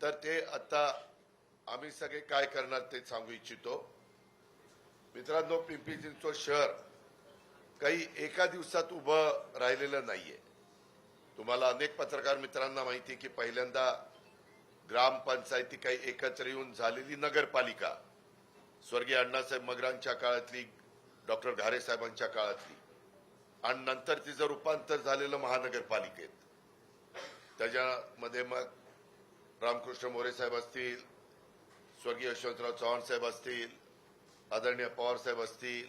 तर ते आता आम्ही सगळे काय करणार ते सांगू इच्छितो. मित्रांनो पिंपरी चिंचवड शहर काही एका दिवसात उभं राहिलेलं नाहीये. तुम्हाला अनेक पत्रकार मित्रांना माहिती आहे की पहिल्यांदा ग्रामपंचायती काही एकत्र येऊन झालेली नगरपालिका स्वर्गीय अण्णासाहेब मगरांच्या काळातली डॉक्टर घारे साहेबांच्या काळातली आणि नंतर तिचं रूपांतर झालेलं महानगरपालिकेत. त्याच्यामध्ये मग रामकृष्ण मोरे साहेब असतील स्वर्गीय यशवंतराव चव्हाण साहेब असतील आदरणीय पवार साहेब असतील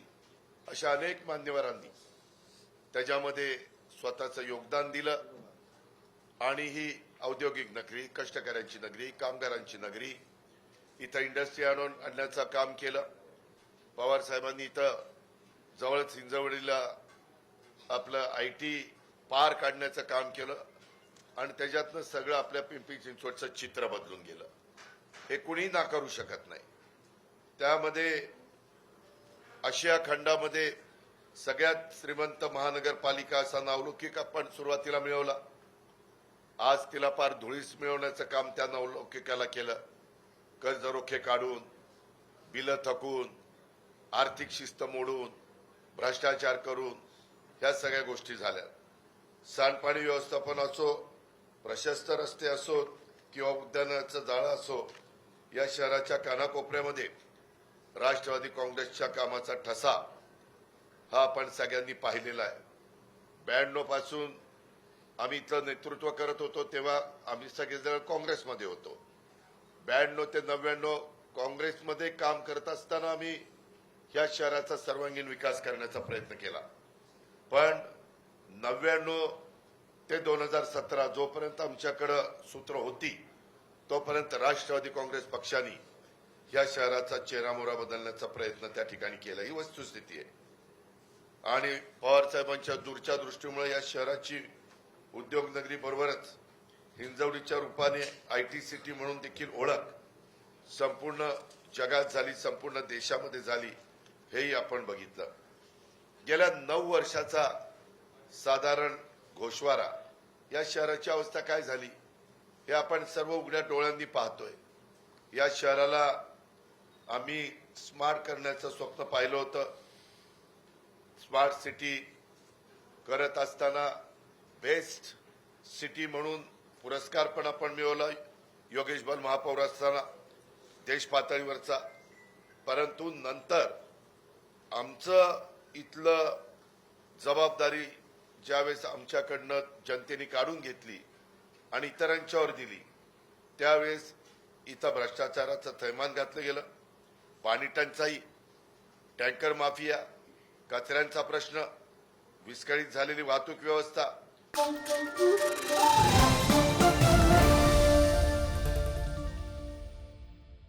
अशा अनेक मान्यवरांनी त्याच्यामध्ये स्वतःचं योगदान दिलं आणि ही औद्योगिक नगरी कष्टकऱ्यांची नगरी कामगारांची नगरी इथं इंडस्ट्री आणून आणण्याचं काम केलं. पवार साहेबांनी इथं जवळच हिंजवडीला आपलं आय टी पार काढण्याचं काम केलं. आणि त्याच्यातनं सगळं आपल्या पिंपरी चिंचवडचं चित्र बदलून गेलं. हे कुणीही नाकारू शकत नाही. त्यामध्ये आशिया खंडामध्ये सगळ्यात श्रीमंत महानगरपालिका असा नावलौकिक आपण सुरुवातीला मिळवला. आज तिला फार धुळीस मिळवण्याचं काम त्या नावलौकिकाला केलं. कर्ज रोखे काढून बिलं थकून आर्थिक शिस्त मोडून भ्रष्टाचार करून ह्या सगळ्या गोष्टी झाल्या. सांडपाणी व्यवस्थापन असो प्रशस्त रस्ते असोत किंवा उद्यानाचं जाळं असो या शहराच्या कानाकोपऱ्यामध्ये राष्ट्रवादी काँग्रेसच्या कामाचा ठसा हा आपण सगळ्यांनी पाहिलेला आहे. ब्याण्णवपासून आम्ही इथलं नेतृत्व करत होतो तेव्हा आम्ही सगळेजण काँग्रेसमध्ये होतो. ब्याण्णव ते नव्याण्णव काँग्रेसमध्ये काम करत असताना आम्ही ह्या शहराचा सर्वांगीण विकास करण्याचा प्रयत्न केला. पण नव्याण्णव ते दोन हजार सतरा जोपर्यंत आमच्याकडं सूत्र होती तोपर्यंत राष्ट्रवादी काँग्रेस पक्षाने या शहराचा चेहरामोरा बदलण्याचा प्रयत्न त्या ठिकाणी केला. ही वस्तुस्थिती आहे. आणि पवार साहेबांच्या दूरच्या दृष्टीमुळे या शहराची उद्योगनगरी बरोबरच हिंजवडीच्या रूपाने आय टी सिटी म्हणून देखील ओळख संपूर्ण जगात झाली संपूर्ण देशामध्ये झाली हेही आपण बघितलं. गेल्या नऊ वर्षाचा साधारण घोषवारा. या शहराची अवस्था काय झाली? हे आपण सर्व उघड्या डोळ्यांनी पाहतोय. या शहराला आम्ही स्मार्ट करण्याचं स्वप्न पाहिलं होतं. स्मार्ट सिटी करत असताना बेस्ट सिटी म्हणून पुरस्कार पण आपण मिळवला. योगेश बल महापौर असताना देश पातळीवरचा. परंतु नंतर आमचं इथलं जबाबदारी ज्यावेळेस आमच्याकडनं जनतेने काढून घेतली आणि इतरांच्यावर दिली त्यावेळेस इथं भ्रष्टाचाराचं थैमान घातलं गेलं. पाणी टंचाई टँकर माफिया कचऱ्यांचा प्रश्न विस्कळीत झालेली वाहतूक व्यवस्था.